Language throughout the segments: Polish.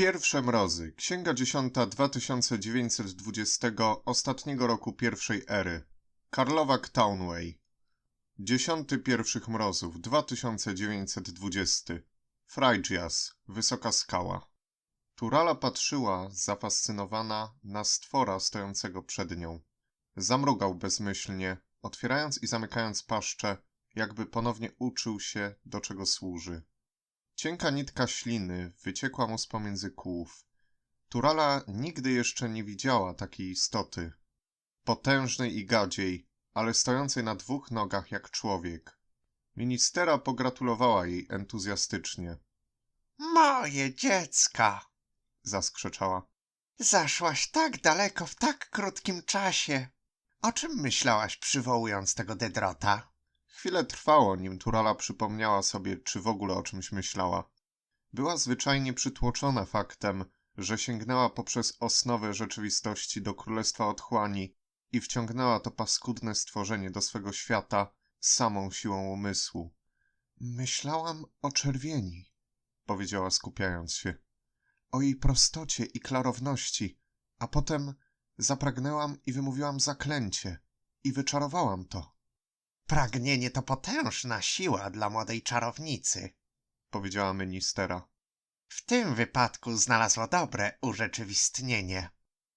Pierwsze mrozy. Księga dziesiąta 2920 ostatniego roku pierwszej ery. Karlowak Townway. Dziesiąty pierwszych mrozów 2920. Frajdzias. Wysoka skała. Turala patrzyła, zafascynowana, na stwora stojącego przed nią. Zamrugał bezmyślnie, otwierając i zamykając paszczę, jakby ponownie uczył się, do czego służy. Cienka nitka śliny wyciekła mu z pomiędzy kłów. Turala nigdy jeszcze nie widziała takiej istoty. Potężnej i gadziej, ale stojącej na dwóch nogach jak człowiek. Ministera pogratulowała jej entuzjastycznie. Moje dziecko! Zaskrzeczała. Zaszłaś tak daleko w tak krótkim czasie. O czym myślałaś, przywołując tego Dedrota? Chwilę trwało, nim Turala przypomniała sobie, czy w ogóle o czymś myślała. Była zwyczajnie przytłoczona faktem, że sięgnęła poprzez osnowę rzeczywistości do Królestwa Otchłani i wciągnęła to paskudne stworzenie do swego świata samą siłą umysłu. Myślałam o czerwieni, powiedziała skupiając się. O jej prostocie i klarowności, a potem zapragnęłam i wymówiłam zaklęcie i wyczarowałam to. Pragnienie to potężna siła dla młodej czarownicy. powiedziała ministera. W tym wypadku znalazło dobre urzeczywistnienie.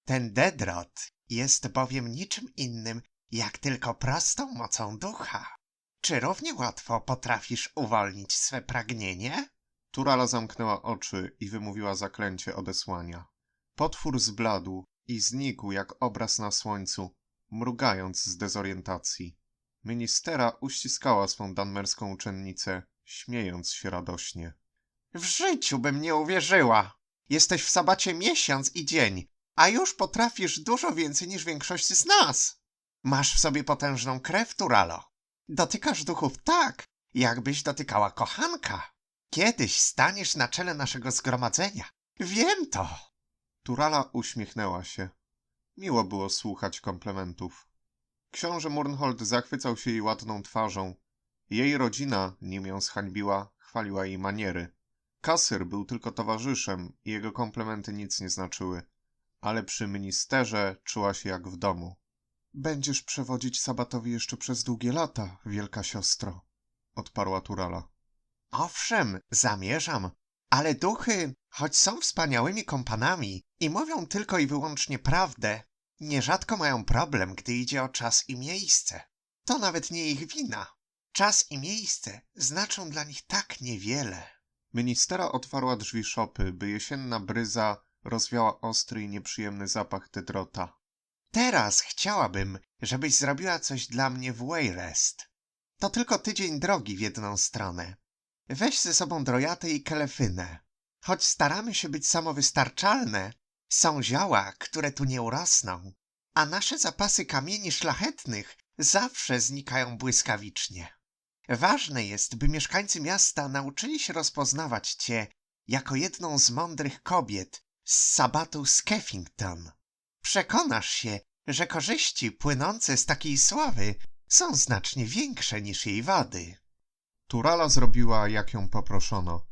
Ten Dedrot jest bowiem niczym innym, jak tylko prostą mocą ducha. Czy równie łatwo potrafisz uwolnić swe pragnienie? Turala zamknęła oczy i wymówiła zaklęcie odesłania. Potwór zbladł i znikł jak obraz na słońcu, mrugając z dezorientacji. Ministera uściskała swą danmerską uczennicę, śmiejąc się radośnie. W życiu bym nie uwierzyła. Jesteś w sabacie miesiąc i dzień, a już potrafisz dużo więcej niż większość z nas. Masz w sobie potężną krew, Turalo. Dotykasz duchów tak, jakbyś dotykała kochanka. Kiedyś staniesz na czele naszego zgromadzenia. Wiem to. Turala uśmiechnęła się. Miło było słuchać komplementów. Książę Murnhold zachwycał się jej ładną twarzą. Jej rodzina, nim ją zhańbiła, chwaliła jej maniery. Kasyr był tylko towarzyszem i jego komplementy nic nie znaczyły. Ale przy ministerze czuła się jak w domu. Będziesz przewodzić sabatowi jeszcze przez długie lata, wielka siostro, odparła Turala. Owszem, zamierzam, ale duchy, choć są wspaniałymi kompanami i mówią tylko i wyłącznie prawdę, nierzadko mają problem, gdy idzie o czas i miejsce. To nawet nie ich wina. Czas i miejsce znaczą dla nich tak niewiele. Ministera otwarła drzwi szopy, by jesienna bryza rozwiała ostry i nieprzyjemny zapach tydrota. Teraz chciałabym, żebyś zrobiła coś dla mnie w Wayrest. To tylko tydzień drogi w jedną stronę. Weź ze sobą drojatę i kelefynę. Choć staramy się być samowystarczalne, są zioła, które tu nie urosną, a nasze zapasy kamieni szlachetnych zawsze znikają błyskawicznie. Ważne jest, by mieszkańcy miasta nauczyli się rozpoznawać cię jako jedną z mądrych kobiet z sabatu Skeffington. Przekonasz się, że korzyści płynące z takiej sławy są znacznie większe niż jej wady. Turala zrobiła, jak ją poproszono.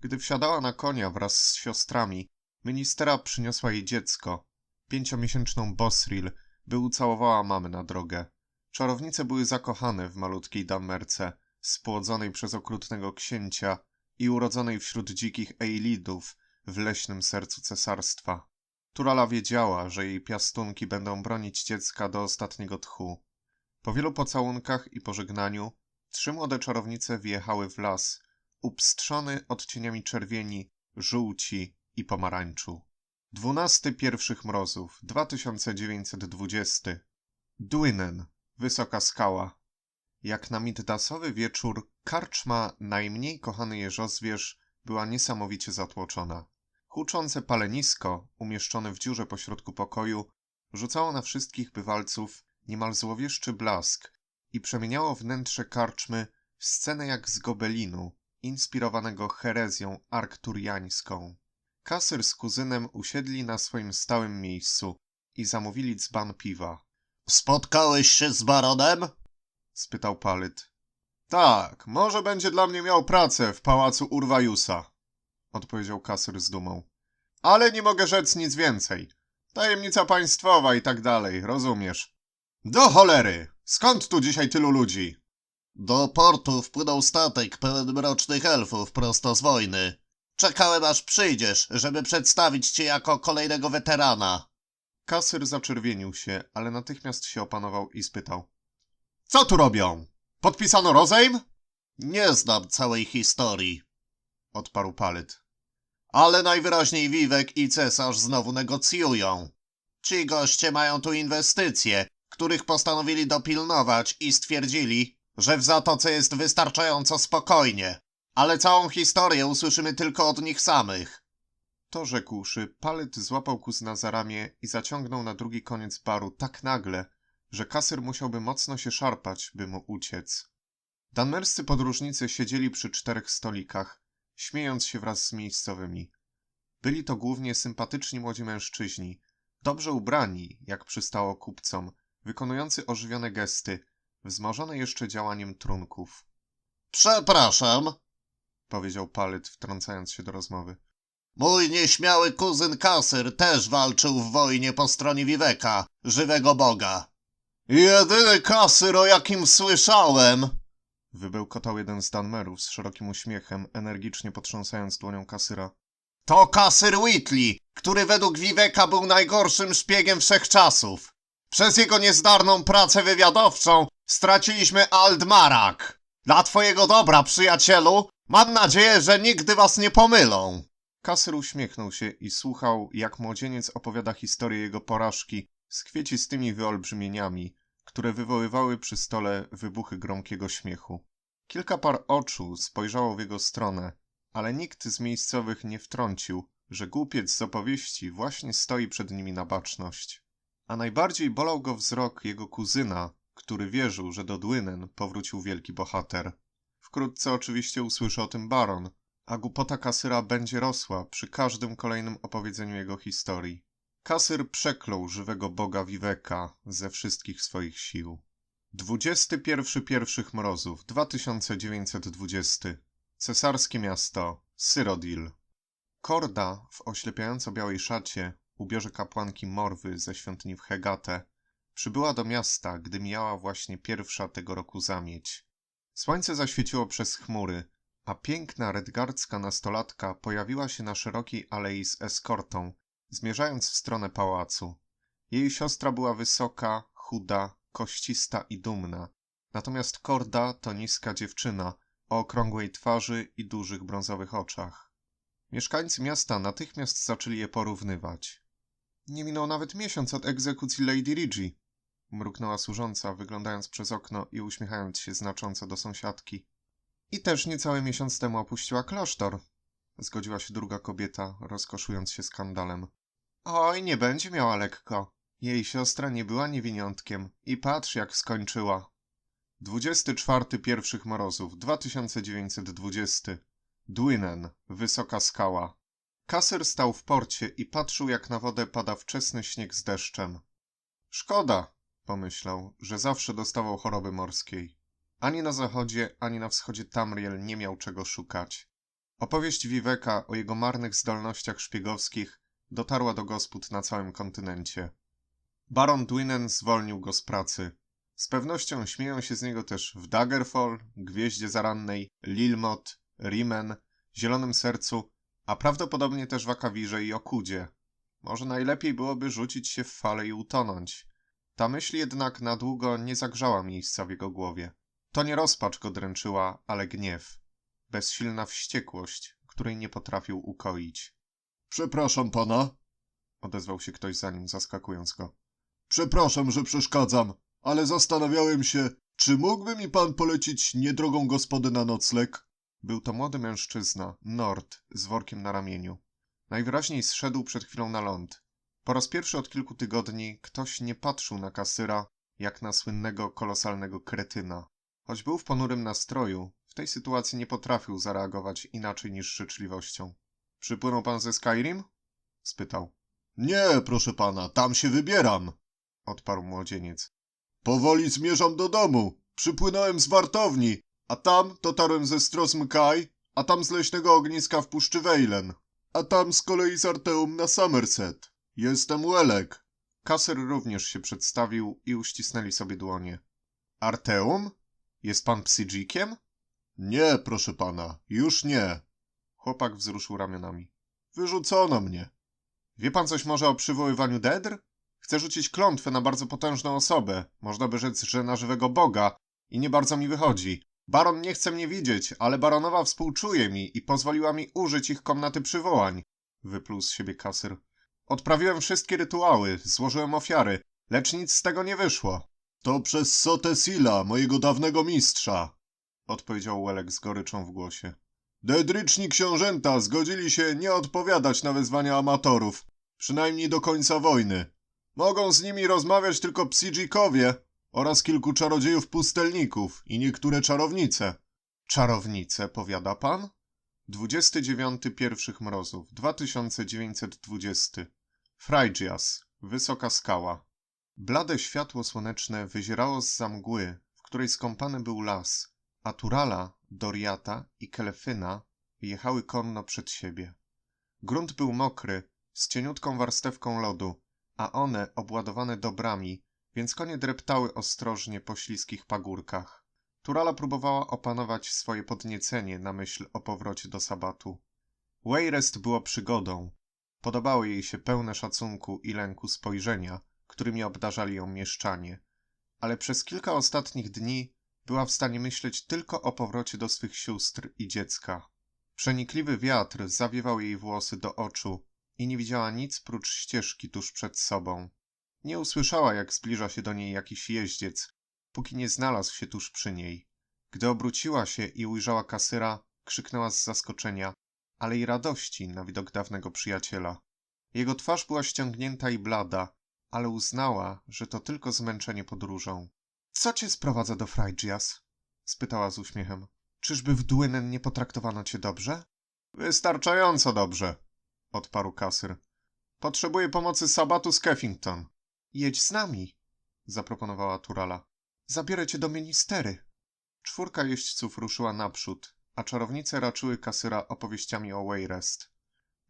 Gdy wsiadała na konia wraz z siostrami, ministera przyniosła jej dziecko, pięciomiesięczną Bosril, by ucałowała mamę na drogę. Czarownice były zakochane w malutkiej damerce, spłodzonej przez okrutnego księcia i urodzonej wśród dzikich Eilidów w leśnym sercu cesarstwa. Turala wiedziała, że jej piastunki będą bronić dziecka do ostatniego tchu. Po wielu pocałunkach i pożegnaniu trzy młode czarownice wjechały w las, upstrzony odcieniami czerwieni, żółci i pomarańczu. Dwunasty pierwszych mrozów, 2920. Dwinen, wysoka skała. Jak na middasowy wieczór, karczma najmniej kochany jeżozwierz była niesamowicie zatłoczona. Huczące palenisko, umieszczone w dziurze pośrodku pokoju, rzucało na wszystkich bywalców niemal złowieszczy blask i przemieniało wnętrze karczmy w scenę jak z gobelinu, inspirowanego herezją arkturiańską. Kasyr z kuzynem usiedli na swoim stałym miejscu i zamówili dzban piwa. Spotkałeś się z baronem? spytał Palyt. Tak, może będzie dla mnie miał pracę w pałacu Urwajusa, odpowiedział Kasyr z dumą. Ale nie mogę rzec nic więcej. Tajemnica państwowa i tak dalej, rozumiesz? Do cholery! Skąd tu dzisiaj tylu ludzi? Do portu wpłynął statek pełen mrocznych elfów prosto z wojny. Czekałem aż przyjdziesz, żeby przedstawić cię jako kolejnego weterana. Kasyr zaczerwienił się, ale natychmiast się opanował i spytał. Co tu robią? Podpisano rozejm? Nie znam całej historii, Odparł Palyt. ale najwyraźniej Wiwek i cesarz znowu negocjują. Ci goście mają tu inwestycje, których postanowili dopilnować i stwierdzili, że w zatoce jest wystarczająco spokojnie. Ale całą historię usłyszymy tylko od nich samych. To rzekłszy, Palyt złapał kuzyna za ramię i zaciągnął na drugi koniec baru tak nagle, że kasyr musiałby mocno się szarpać, by mu uciec. Danmerscy podróżnicy siedzieli przy czterech stolikach, śmiejąc się wraz z miejscowymi. Byli to głównie sympatyczni młodzi mężczyźni, dobrze ubrani, jak przystało kupcom, wykonujący ożywione gesty, wzmożone jeszcze działaniem trunków, Przepraszam, powiedział Palyt, wtrącając się do rozmowy. mój nieśmiały kuzyn Kasyr też walczył w wojnie po stronie Wiweka, żywego boga. Jedyny Kasyr, o jakim słyszałem, Wybełkotał jeden z Danmerów z szerokim uśmiechem, energicznie potrząsając dłonią kasyra. To Kasyr Whitley, który według Wiweka był najgorszym szpiegiem wszechczasów. Przez jego niezdarną pracę wywiadowczą straciliśmy Aldmarak. Dla twojego dobra, przyjacielu, mam nadzieję, że nigdy was nie pomylą. Kasyr uśmiechnął się i słuchał, jak młodzieniec opowiada historię jego porażki z kwiecistymi wyolbrzymieniami, które wywoływały przy stole wybuchy gromkiego śmiechu. Kilka par oczu spojrzało w jego stronę, ale nikt z miejscowych nie wtrącił, że głupiec z opowieści właśnie stoi przed nimi na baczność. A najbardziej bolał go wzrok jego kuzyna, który wierzył, że do Dwynen powrócił wielki bohater. Wkrótce oczywiście usłyszy o tym baron, a głupota kasyra będzie rosła przy każdym kolejnym opowiedzeniu jego historii. Kasyr przeklął żywego boga Wiweka ze wszystkich swoich sił. 21 pierwszych mrozów 2920 Cesarskie miasto Syrodil Korda w oślepiająco białej szacie, ubiorze kapłanki Morwy ze świątyni w Hegate, przybyła do miasta, gdy mijała właśnie pierwsza tego roku zamieć. Słońce zaświeciło przez chmury, a piękna redgardzka nastolatka pojawiła się na szerokiej alei z eskortą, zmierzając w stronę pałacu. Jej siostra była wysoka, chuda, koścista i dumna, natomiast Korda to niska dziewczyna o okrągłej twarzy i dużych brązowych oczach. Mieszkańcy miasta natychmiast zaczęli je porównywać. Nie minął nawet miesiąc od egzekucji Lady Rigi, mruknęła służąca, wyglądając przez okno i uśmiechając się znacząco do sąsiadki. I też niecały miesiąc temu opuściła klasztor, zgodziła się druga kobieta, rozkoszując się skandalem. Oj, nie będzie miała lekko. Jej siostra nie była niewiniątkiem i patrz jak skończyła. 24 pierwszych mrozów 2920 Dwinen, wysoka skała. Kasyr stał w porcie i patrzył jak na wodę pada wczesny śnieg z deszczem. Szkoda, pomyślał, że zawsze dostawał choroby morskiej. Ani na zachodzie, ani na wschodzie Tamriel nie miał czego szukać. Opowieść Wiweka o jego marnych zdolnościach szpiegowskich dotarła do gospod na całym kontynencie. Baron Dwinen zwolnił go z pracy. Z pewnością śmieją się z niego też w Daggerfall, Gwieździe Zarannej, Lilmot, Rimen, Zielonym Sercu, a prawdopodobnie też w Akawirze i Okudzie. Może najlepiej byłoby rzucić się w falę i utonąć. Ta myśl jednak na długo nie zagrzała miejsca w jego głowie. To nie rozpacz go dręczyła, ale gniew. Bezsilna wściekłość, której nie potrafił ukoić. Przepraszam pana. Odezwał się ktoś za nim, zaskakując go. Przepraszam, że przeszkadzam, ale zastanawiałem się, czy mógłby mi pan polecić niedrogą gospodę na nocleg? Był to młody mężczyzna, Nord, z workiem na ramieniu. Najwyraźniej zszedł przed chwilą na ląd. Po raz pierwszy od kilku tygodni ktoś nie patrzył na kasyra jak na słynnego, kolosalnego kretyna. Choć był w ponurym nastroju, w tej sytuacji nie potrafił zareagować inaczej niż życzliwością. Przypłynął pan ze Skyrim? spytał. Nie, proszę pana, tam się wybieram. Odparł młodzieniec. Powoli zmierzam do domu. Przypłynąłem z wartowni, a tam dotarłem ze Strosm Kai, a tam z leśnego ogniska w Puszczy Wejlen. A tam z kolei z Arteum na Somerset. Jestem Łelek. Kaser również się przedstawił i uścisnęli sobie dłonie. Arteum? Jest pan psydzikiem? Nie, proszę pana, już nie. Chłopak wzruszył ramionami. Wyrzucono mnie. Wie pan coś może o przywoływaniu Dedr? Chcę rzucić klątwę na bardzo potężną osobę. Można by rzec, że na żywego Boga. I nie bardzo mi wychodzi. Baron nie chce mnie widzieć, ale baronowa współczuje mi i pozwoliła mi użyć ich komnaty przywołań. Wypluł z siebie kasyr. Odprawiłem wszystkie rytuały, złożyłem ofiary, lecz nic z tego nie wyszło. To przez Sotesila, mojego dawnego mistrza. Odpowiedział Łelek z goryczą w głosie. Dedryczni książęta zgodzili się nie odpowiadać na wezwania amatorów, przynajmniej do końca wojny. Mogą z nimi rozmawiać tylko psidzikowie oraz kilku czarodziejów pustelników i niektóre czarownice. Czarownice, powiada pan? 29 pierwszych mrozów, 2920. Frajdzias, wysoka skała. Blade światło słoneczne wyzierało z mgły, w której skąpany był las, a Turala, Doriata i Kelefyna jechały konno przed siebie. Grunt był mokry, z cieniutką warstewką lodu, a one obładowane dobrami, więc konie dreptały ostrożnie po śliskich pagórkach. Turala próbowała opanować swoje podniecenie na myśl o powrocie do sabatu. Wayrest było przygodą. Podobały jej się pełne szacunku i lęku spojrzenia, którymi obdarzali ją mieszczanie, ale przez kilka ostatnich dni była w stanie myśleć tylko o powrocie do swych sióstr i dziecka. Przenikliwy wiatr zawiewał jej włosy do oczu i nie widziała nic prócz ścieżki tuż przed sobą. Nie usłyszała, jak zbliża się do niej jakiś jeździec, póki nie znalazł się tuż przy niej. Gdy obróciła się i ujrzała kasyra, krzyknęła z zaskoczenia, ale i radości na widok dawnego przyjaciela. Jego twarz była ściągnięta i blada, ale uznała, że to tylko zmęczenie podróżą. Co cię sprowadza do Frajdzias? spytała z uśmiechem. Czyżby w Dłynen nie potraktowano cię dobrze? Wystarczająco dobrze, odparł kasyr. Potrzebuję pomocy sabatu z Keffington. Jedź z nami, zaproponowała Turala. Zabiorę cię do ministery. Czwórka jeźdźców ruszyła naprzód, a czarownice raczyły kasyra opowieściami o Wayrest.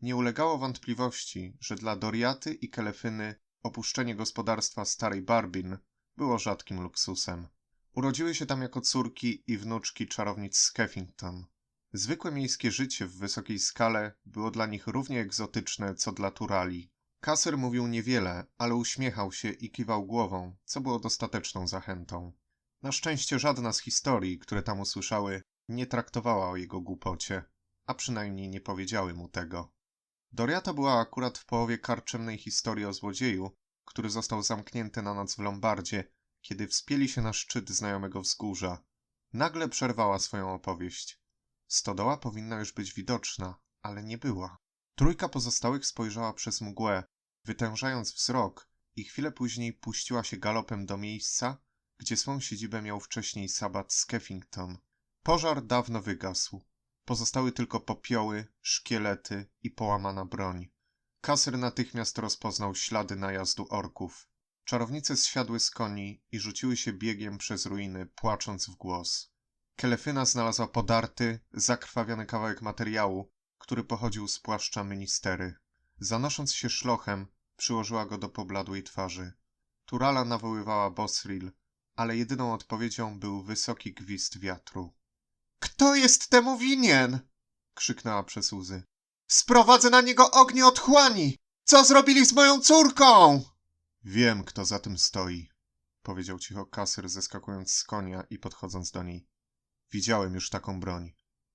Nie ulegało wątpliwości, że dla Doriaty i Kelefyny opuszczenie gospodarstwa starej Barbin było rzadkim luksusem. Urodziły się tam jako córki i wnuczki czarownic z Keffington. Zwykłe miejskie życie w wysokiej skale było dla nich równie egzotyczne, co dla Turali. Kaser mówił niewiele, ale uśmiechał się i kiwał głową, co było dostateczną zachętą. Na szczęście żadna z historii, które tam usłyszały, nie traktowała o jego głupocie, a przynajmniej nie powiedziały mu tego. Doriata była akurat w połowie karczemnej historii o złodzieju, który został zamknięty na noc w Lombardzie, kiedy wspięli się na szczyt znajomego wzgórza. Nagle przerwała swoją opowieść. Stodoła powinna już być widoczna, ale nie była. Trójka pozostałych spojrzała przez mgłę, wytężając wzrok i chwilę później puściła się galopem do miejsca, gdzie swą siedzibę miał wcześniej sabat z Keffington. Pożar dawno wygasł. Pozostały tylko popioły, szkielety i połamana broń. Kasyr natychmiast rozpoznał ślady najazdu orków. Czarownice zsiadły z koni i rzuciły się biegiem przez ruiny, płacząc w głos. Kelefyna znalazła podarty, zakrwawiony kawałek materiału, który pochodził z płaszcza ministery. Zanosząc się szlochem, przyłożyła go do pobladłej twarzy. Turala nawoływała Bosril, ale jedyną odpowiedzią był wysoki gwizd wiatru. Kto jest temu winien? krzyknęła przez łzy. Sprowadzę na niego ognie otchłani! Co zrobili z moją córką? Wiem, kto za tym stoi, powiedział cicho kasyr, zeskakując z konia i podchodząc do niej. Widziałem już taką broń.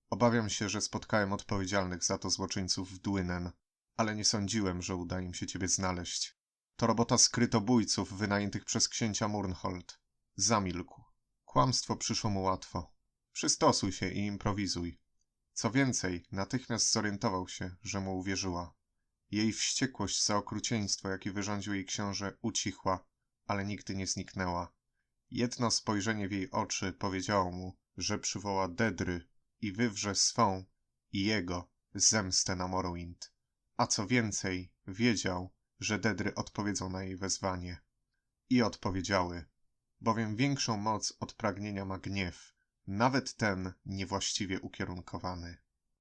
Obawiam się, że spotkałem odpowiedzialnych za to złoczyńców w Dłynen, ale nie sądziłem, że uda im się ciebie znaleźć. To robota skrytobójców wynajętych przez księcia Murnhold. Zamilkł. Kłamstwo przyszło mu łatwo. Przystosuj się i improwizuj. Co więcej, natychmiast zorientował się, że mu uwierzyła. Jej wściekłość za okrucieństwo, jakie wyrządził jej książę, ucichła, ale nigdy nie zniknęła. Jedno spojrzenie w jej oczy powiedziało mu, że przywoła Dedry i wywrze swą i jego zemstę na Morrowind. A co więcej, wiedział, że Dedry odpowiedzą na jej wezwanie. I odpowiedziały, bowiem większą moc od pragnienia ma gniew, nawet ten niewłaściwie ukierunkowany.